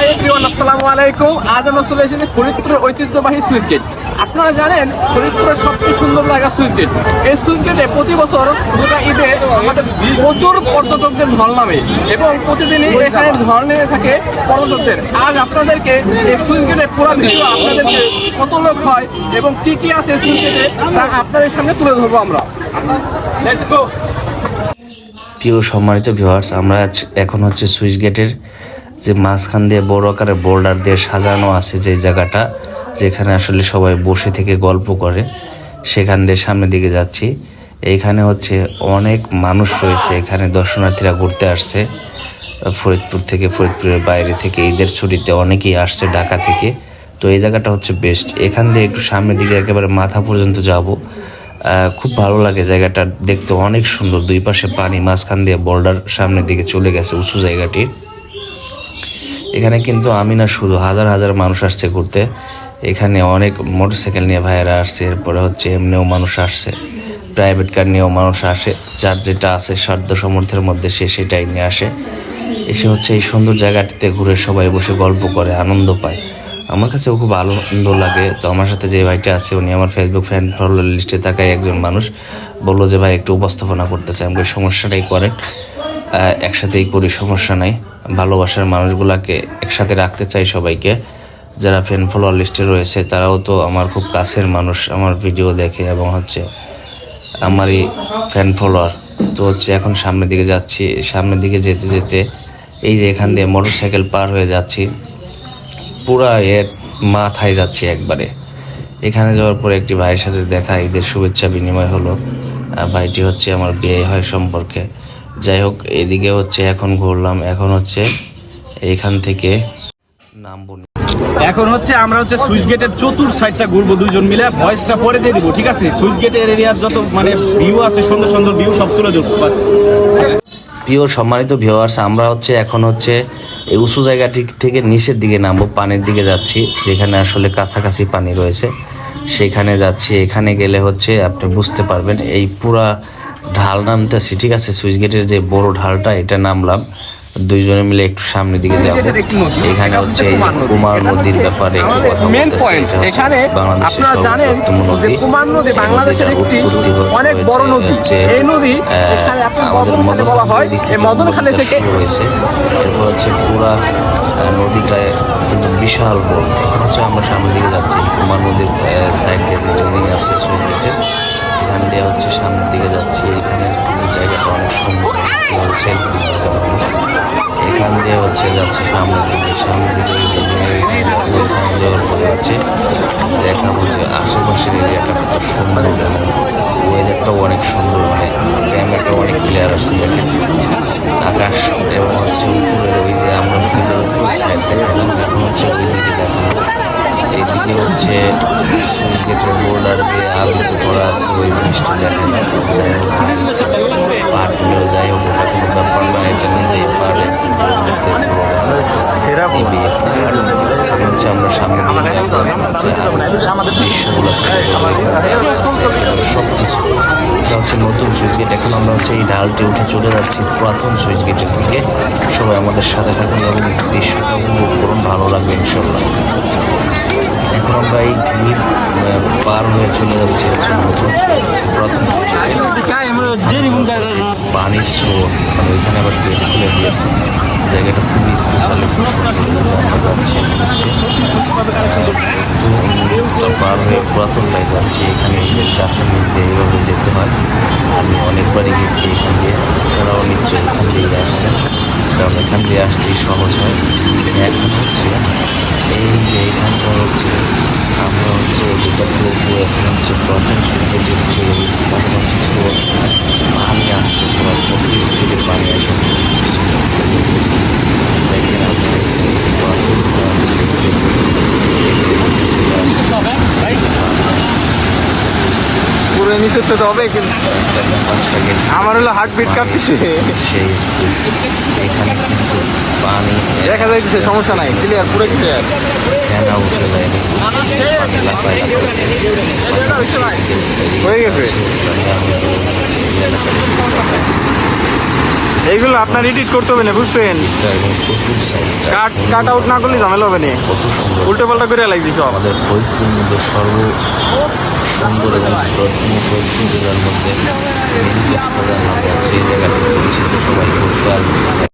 Hi everyone, আসসালামু আলাইকুম। আজ আমরা চলে এসেছি ফরিদপুরের ঐতিহ্যবাহী সুইচ গেট। আপনারা জানেন, ফরিদপুরের সবচেয়ে সুন্দর জায়গা সুইচ গেট। এই সুইচ গেটে প্রতি বছর গোটা ঈদে আমাদের প্রচুর পর্যটকদের ঢল নামে এবং প্রতিদিনই এখানে ঢল নেমে থাকে পর্যটকদের। আজ আপনাদেরকে এই সুইচ গেটের পুরো ভিডিও আপনাদেরকে কত লোক হয় এবং কি কি আছে সুইচ গেটে, তা আপনাদের সামনে তুলে ধরবো আমরা। লেটস গো প্রিয় সম্মানিত ভিউয়ার্স আমরা এখন হচ্ছে সুইচ গেটের যে মাঝখান দিয়ে বড় আকারে বোল্ডার দিয়ে সাজানো আছে যে জায়গাটা, যেখানে আসলে সবাই বসে থেকে গল্প করে, সেখান দিয়ে সামনের দিকে যাচ্ছি। এইখানে হচ্ছে অনেক মানুষ রয়েছে, এখানে দর্শনার্থীরা ঘুরতে আসছে। ফরিদপুর থেকে, ফরিদপুরের বাইরে থেকে, ঈদের ছুটিতে অনেকেই আসছে ঢাকা থেকে। তো এই জায়গাটা হচ্ছে বেস্ট এখান দিয়ে একটু সামনের দিকে একেবারে মাথা পর্যন্ত যাব। খুব ভালো লাগে জায়গাটা, দেখতে অনেক সুন্দর। দুই পাশে পানি, মাঝখান দিয়ে বোল্ডার সামনের দিকে চলে গেছে, উঁচু জায়গাটি এখানে কিন্তু আমি না শুধু হাজার হাজার মানুষ আসছে ঘুরতে। এখানে অনেক মোটরসাইকেল নিয়ে ভাইয়েরা আসছে, এরপরে হচ্ছে এমনিও মানুষ আসছে। প্রাইভেট কার নিয়েও মানুষ আসে, যার যেটা আছে সাধ্য সমর্থের মধ্যে সে সেটাই নিয়ে আসে। এসে হচ্ছে এই সুন্দর জায়গাটিতে ঘুরে সবাই বসে গল্প করে, আনন্দ পায়। আমার কাছেও খুব আনন্দ লাগে। তো আমার সাথে যে ভাইটা আছে, উনি আমার ফেসবুক ফ্যান ফলোয়ার লিস্টে থাকা একজন মানুষ। বলল যে, ভাই, একটু উপস্থাপনা করতে চাই, আমাকে সমস্যাটাই করেন। একসাথেই করি, সমস্যা নাই। ভালোবাসার মানুষগুলাকে একসাথে রাখতে চাই সবাইকে। যারা ফ্যান ফলোয়ার লিস্টে রয়েছে, তারাও তো আমার খুব কাছের মানুষ, আমার ভিডিও দেখে এবং হচ্ছে আমারই ফ্যান ফলোয়ার তো হচ্ছে এখন সামনের দিকে যাচ্ছি, সামনের দিকে যেতে যেতে এই যে এখান দিয়ে মোটর সাইকেল পার হয়ে যাচ্ছি, পুরা এর মাথায় যাচ্ছি একবারে। এখানে যাওয়ার পরে একটি ভাইয়ের সাথে দেখা, ঈদের শুভেচ্ছা বিনিময় হলো। ভাইটি হচ্ছে আমার বিয়ে হয় সম্পর্কে। যাই হোক এদিকে হচ্ছে এখন ঘুরলাম। এখন হচ্ছে এইখান থেকে নামবো এখন হচ্ছে আমরা হচ্ছে সুইচ গেটের চতুর সাইডটা ঘুরবো দুজন মিলে। ভয়েসটা পরে দিয়ে দিব ঠিক আছে? সুইচ গেটের এরিয়ার যত মানে ভিউ আছে সুন্দর সুন্দর ভিউ সব তুলে দেবো বাস। প্রিয় সম্মানিত ভিউয়ার্স আমরা হচ্ছে এখন হচ্ছে এই উঁচু জায়গাটি থেকে নিচের দিকে নামবো পানির দিকে যাচ্ছি যেখানে আসলে কাছাকাছি পানি রয়েছে। সেখানে যাচ্ছি এখানে গেলে হচ্ছে আপনি বুঝতে পারবেন এই পুরা ঢাল নামতেছি ঠিক আছে? সুইচ গেটের যে বড় ঢালটা এটা নামলাম। দুইজনে মিলে একটু সামনের দিকে যাব। এখানে হচ্ছে কুমার নদীর ব্যাপারে একটু কথা। এটা হচ্ছে এখানে আপনারা জানেন যে কুমার নদী বাংলাদেশের একটি অনেক বড় নদী। এই নদী এখানে মদনখালী বলা হয় এই মদনখালী থেকে হয়েছে। এরপর হচ্ছে পুরা আহ, নদীটা কিন্তু বিশাল বড় এখন হচ্ছে আমরা সামনের দিকে যাচ্ছি কুমার নদীর সাইড দিয়ে যে রেলিং আছে সুইচ এখান দিয়ে হচ্ছে সামনের দিকে যাচ্ছি এখানে জায়গাটা অনেক সুন্দর। সেলফি এখান দিয়ে হচ্ছে যাচ্ছে সামনের দিকে। সামনের দিকে যাওয়ার পরে হচ্ছে দেখাবো যে আশেপাশের এরিয়াটা কত সুন্দর ওয়েদারটাও অনেক সুন্দর মানে ক্যামেরাটা অনেক ক্লিয়ার আসছে দেখেন। আকাশ এবং হচ্ছে উপরের ওই যে আমরা সাইড দেখালাম এখন হচ্ছে ওই দিকে দেখালাম এদিকে হচ্ছে গেটের বোর্ডার দিয়ে আবৃত করা আছে ওই জিনিসটা দেখা যাই হোক পার যাই হোক ওটা কোনো ব্যাপার না এটা নিজেই পারে সেরা হচ্ছে আমরা সামনে দৃশ্যগুলো সব কিছু এটা হচ্ছে নতুন সুইচ গেট। এখন আমরা হচ্ছে এই ডালটি উঠে চলে যাচ্ছি পুরাতন সুইচ গেটের দিকে। সবাই আমাদের সাথে থাকুন এবং দৃশ্যটা উপভোগ করুন। ভালো লাগবে ইনশাল্লাহ। এখন আমরা এই ভিড় আহ, পার হয়ে চলে যাচ্ছি হচ্ছে নতুন পুরাতন পানির স্রোত মানে ওইখানে আবার গেট খুলে দিয়েছে। জায়গাটা খুবই স্পেশাল আমরা যাচ্ছি পার হয়ে পুরাতনটায় যাচ্ছি। এখানে গাছের মধ্যে এইভাবে যেতে হয়। আমি অনেকবারই গেছি এখান দিয়ে। তারাও নিশ্চয়ই এখান দিয়ে আসছেন। কারণ এখান দিয়ে আসতেই সহজ হয়। এখন হচ্ছে এই যে এখানটা হচ্ছে আমরা হচ্ছে যেটা পুরো এখন হচ্ছে প্রথম শুরুতে যে হচ্ছে ওই প্রথম করে নিচে তো হবে কিন্তু। আমার হলো হার্ট বিট কাঁপতেছে। দেখা যাইতেছে, সমস্যা নাই ক্লিয়ার পুরো ক্লিয়ার হয়ে গেছে। এইগুলো আপনার এডিট করতে হবে না, বুঝছেন? কাট কাট আউট না করলে ঝামেলা হবে না। উল্টো পাল্টা করে লাগছে আমাদের সর্ব সুন্দর এবং প্রথম জায়গার মধ্যে মেন যে হাসপাতাল নাম সেই জায়গাটি কিন্তু সবাই পরিষ্কার